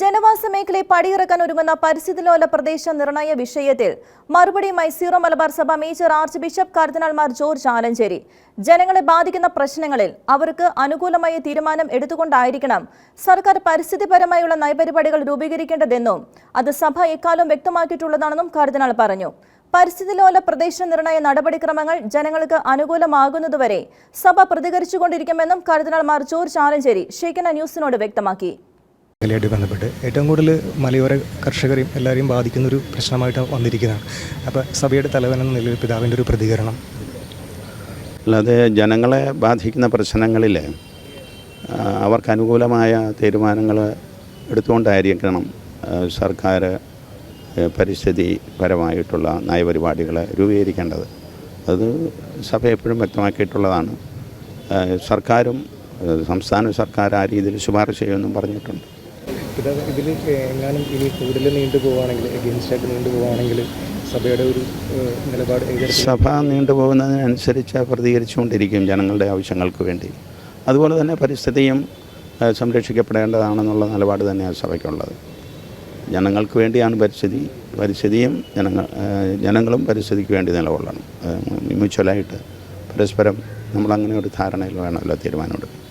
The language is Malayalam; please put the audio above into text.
ജനവാസ മേഖലയെ പടിയിറക്കാൻ ഒരുങ്ങുന്ന പരിസ്ഥിതി ലോല പ്രദേശ നിർണയ വിഷയത്തിൽ മറുപടി സീറോ മലബാർ സഭ മേജർ ആർച്ച് ബിഷപ്പ് കർദിനാൾമാർ ജോർജ് ആലഞ്ചേരി. ജനങ്ങളെ ബാധിക്കുന്ന പ്രശ്നങ്ങളിൽ അവർക്ക് അനുകൂലമായ തീരുമാനം എടുത്തുകൊണ്ടായിരിക്കണം സർക്കാർ പരിസ്ഥിതിപരമായുള്ള നയപരിപാടികൾ രൂപീകരിക്കേണ്ടതെന്നും അത് സഭ എക്കാലം വ്യക്തമാക്കിയിട്ടുള്ളതാണെന്നും കർദിനാൾ പറഞ്ഞു. പരിസ്ഥിതി ലോല പ്രദേശ നിർണയ നടപടിക്രമങ്ങൾ ജനങ്ങൾക്ക് അനുകൂലമാകുന്നതുവരെ സഭ പ്രതികരിച്ചുകൊണ്ടിരിക്കുമെന്നും കർദിനാൾമാർ ജോർജ് ആലഞ്ചേരി ഷേഖന ന്യൂസിനോട് വ്യക്തമാക്കി. മേഖലയായിട്ട് ബന്ധപ്പെട്ട് ഏറ്റവും കൂടുതൽ മലയോര കർഷകരെയും എല്ലാവരെയും ബാധിക്കുന്ന ഒരു പ്രശ്നമായിട്ട് വന്നിരിക്കുന്നതാണ്. അപ്പോൾ സഭയുടെ തലവൻ എന്ന നിലയിൽ പിതാവിന്റെ ഒരു പ്രതികരണം. അല്ലാതെ ജനങ്ങളെ ബാധിക്കുന്ന പ്രശ്നങ്ങളിൽ അവർക്ക് അനുകൂലമായ തീരുമാനങ്ങൾ എടുത്തുകൊണ്ടായിരിക്കണം സർക്കാർ പരിസ്ഥിതി പരമായിട്ടുള്ള നയപരിപാടികൾ രൂപീകരിക്കേണ്ടത്. അത് സഭ എപ്പോഴും വ്യക്തമാക്കിയിട്ടുള്ളതാണ്. സർക്കാരും സംസ്ഥാന സർക്കാർ ആ രീതിയിൽ ശുപാർശ ചെയ്യുമെന്നും പറഞ്ഞിട്ടുണ്ട്. പിതാവ് ഇതിൽ എങ്ങാനും ഇനി കൂടുതൽ നീണ്ടു പോവുകയാണെങ്കിൽ എഗെയിൻസ്റ്റ് ആയിട്ട് നീണ്ടു പോവുകയാണെങ്കിൽ സഭയുടെ ഒരു നിലപാട് സഭ നീണ്ടു സഭ നീണ്ടുപോകുന്നതിനനുസരിച്ച് പ്രതികരിച്ചുകൊണ്ടിരിക്കും ജനങ്ങളുടെ ആവശ്യങ്ങൾക്ക് വേണ്ടി. അതുപോലെ തന്നെ പരിസ്ഥിതിയും സംരക്ഷിക്കപ്പെടേണ്ടതാണെന്നുള്ള നിലപാട് തന്നെയാണ് സഭയ്ക്കുള്ളത്. ജനങ്ങൾക്ക് വേണ്ടിയാണ് പരിസ്ഥിതി പരിസ്ഥിതിയും ജനങ്ങൾ ജനങ്ങളും പരിസ്ഥിതിക്ക് വേണ്ടി നിലകൊള്ളണം. മ്യൂച്വലായിട്ട് പരസ്പരം നമ്മളങ്ങനെ ഒരു ധാരണയിൽ വേണമല്ലോ തീരുമാനമെടുക്കും